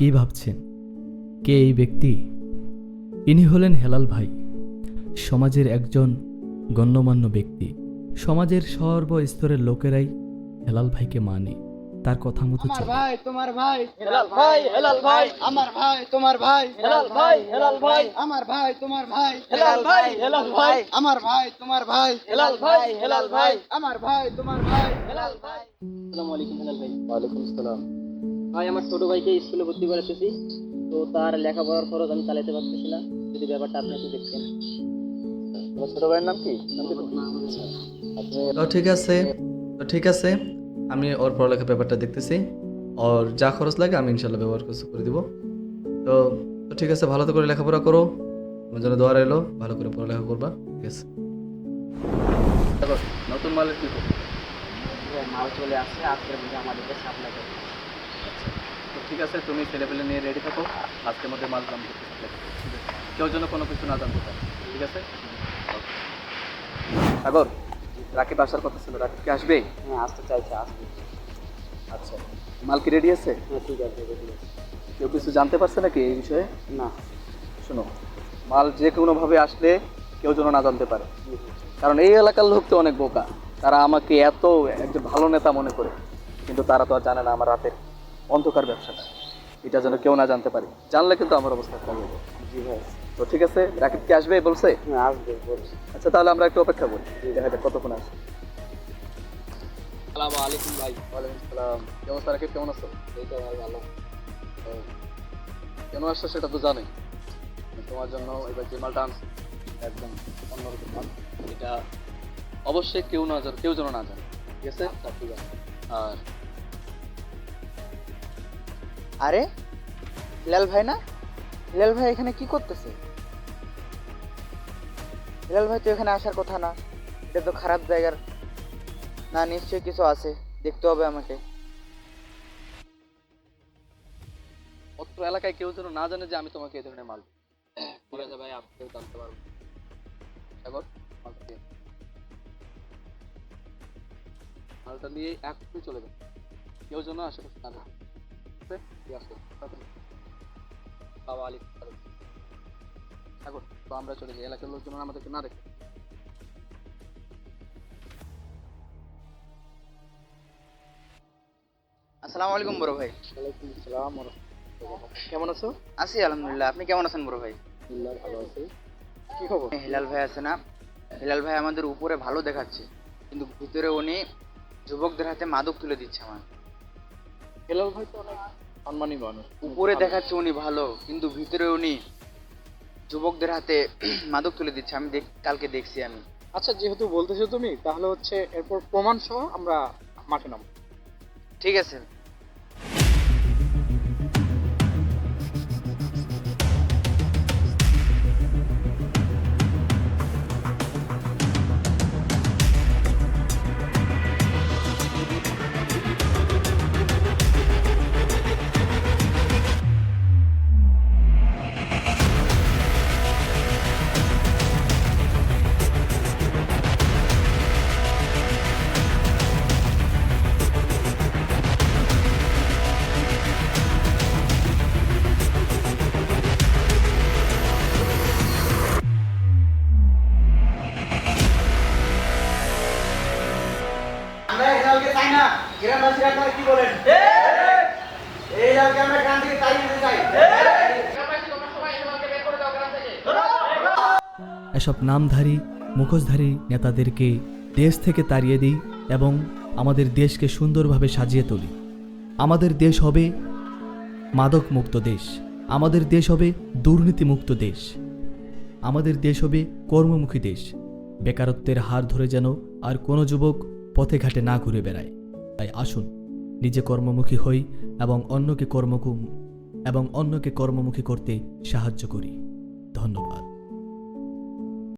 কি ভাবছেন? কে এই ব্যক্তি? ইনি হলেন হেলাল ভাই সমাজের একজন গণ্যমান্য ব্যক্তি। সমাজের সর্বস্তরের লোকেরাই হেলাল ভাইকে মানে। তার কথা মতো চলে। ভাই তোমার ভাই। হেলাল ভাই হেলাল ভাই। আমার ভাই তোমার ভাই। হেলাল ভাই হেলাল ভাই। আমার ভাই তোমার ভাই। হেলাল ভাই হেলাল ভাই। আমার ভাই তোমার ভাই। হেলাল ভাই হেলাল ভাই। আমার ভাই তোমার ভাই। হেলাল ভাই। আসসালামু আলাইকুম হেলাল ভাই। ওয়ালাইকুম আসসালাম। ভাই আমার ছোট ভাইকে স্কুলে ভর্তি করে এসেছি তো তার লেখাপড়ার খরচ আমি চালাতে পারতেছি না। যদি ব্যাপারটা আপনি একটু দেখতেন। তোমার ছোট ভাইয়ের নাম কি? ঠিক আছে তো ঠিক আছে। আমি ওর পড়ালেখার ব্যাপারটা দেখতেছি। ওর যা খরচ লাগে আমি ইনশাল্লাহ ব্যবহার কিছু করে দিব। তো তো ঠিক আছে ভালো করে লেখাপড়া করো। আমার জন্য দোয়ার এলো ভালো করে পড়ালেখা করবা ঠিক আছে। নতুন মালের কি মাল চলে আসছে আজকের মধ্যে আমাদেরকে সাপ্লাই করতে আছে তুমি ছেলেপেলে নিয়ে রেডি থাকো। আজকের মধ্যে মাল কাম করতে কেউ যেন কোনো কিছু না জানতে পারে ঠিক আছে? সাগর রাকিব আসার কথা ছিল রাকিব কি আসবে? হ্যাঁ আসতে চাইছে আসবে। আচ্ছা মাল কি রেডি আছে? হ্যাঁ ঠিক আছে দেখুন। কেউ কিছু জানতে পারছে নাকি এই বিষয়ে? না। শোনো মাল যে কোনোভাবে আসলে কেউ যেন না জানতে পারে। কারণ এই এলাকার লোক তো অনেক বোকা। তারা আমাকে এত একজন ভালো নেতা মনে করে। কিন্তু তারা তো আর জানে না আমার রাতের অন্ধকার ব্যবসাটা। এটা যেন কেউ না জানতে পারে। জানলে কিন্তু আমার অবস্থা খারাপ হবে জি ভাই। তো ঠিক আছে রাকিব কি আসবে বলছে? হ্যাঁ আসবে বলছি। আচ্ছা তাহলে আমরা একটু অপেক্ষা করি। দেখা যাক কতক্ষণ আসে আসসালামু আলাইকুম ভাই। ওয়ালাইকুম আসসালাম কি অবস্থা রাকিব? কেমন আছো? এই তো ভাই ভালো। কেন আসছো সেটা তো জানোই তোমার জন্য এবার যে মালটা আনছি একদম অন্যরকম মাল। এটা অবশ্যই কেউ না জানে কেউ যেন না জানে। ঠিক আছে? ঠিক আছে। আর আরে হিলাল ভাই না? হিলাল ভাই এখানে কি করতেছে? হিলাল ভাই তো এখানে আসার কথা না, এটা তো খারাপ জায়গার। না, নিশ্চয়ই কিছু আছে, দেখতে হবে আমাকে। অত্র এলাকায় কেউ যেন না জানে যে আমি তোমাকে এই ধরনের মাল। ঠিক আছে ভাই জানতে পারব সাগর মালটা নিয়ে এখনই চলে যাবে কেউ যেন আশেপাশে না আছে? ঠিক আছে। আসসালামু আলাইকুম সাগর তো আমরা চলে যাই। এলাকার লোকজন আমাদেরকে না দেখে আসসালামু আলাইকুম বড় ভাই। ওয়ালাইকুম আসসালাম কেমন আছো? আছি আলহামদুলিল্লাহ। আপনি কেমন আছেন বড় ভাই? ভালো আছি। কি খবর? হিলাল ভাই আছে না? হিলাল ভাই আমাদের উপরে ভালো দেখাচ্ছে। কিন্তু ভিতরে উনি যুবকদের হাতে মাদক তুলে দিচ্ছে আমার। হেলাল ভাই তো অনেক সম্মানী মানুষ। উপরে দেখাচ্ছে উনি ভালো কিন্তু ভিতরে উনি যুবকদের হাতে মাদক তুলে দিচ্ছে। আমি দেখ কালকে দেখছি আমি। আচ্ছা যেহেতু বলতেছো তুমি তাহলে হচ্ছে এরপর প্রমাণ সহ আমরা মাঠে নামবো। ঠিক আছে। গ্রামবাসীরা আপনারা কি বলেন? এই জালকে আমরা গ্রাম থেকে তাড়িয়ে দিতে চাই। এসব নামধারী মুখোশধারী নেতাদেরকে দেশ থেকে তাড়িয়ে দিই এবং আমাদের দেশকে সুন্দরভাবে সাজিয়ে তুলি। আমাদের দেশ হবে মাদক মুক্ত দেশ। আমাদের দেশ হবে দুর্নীতিমুক্ত দেশ। আমাদের দেশ হবে কর্মমুখী দেশ। বেকারত্বের হার ধরে যেন আর কোনো যুবক পথে ঘাটে না ঘুরে বেড়ায়। তাই আসুন, নিজে কর্মমুখী হই এবং অন্যকে কর্মকু এবং অন্যকে কর্মমুখী করতে সাহায্য করি। ধন্যবাদ।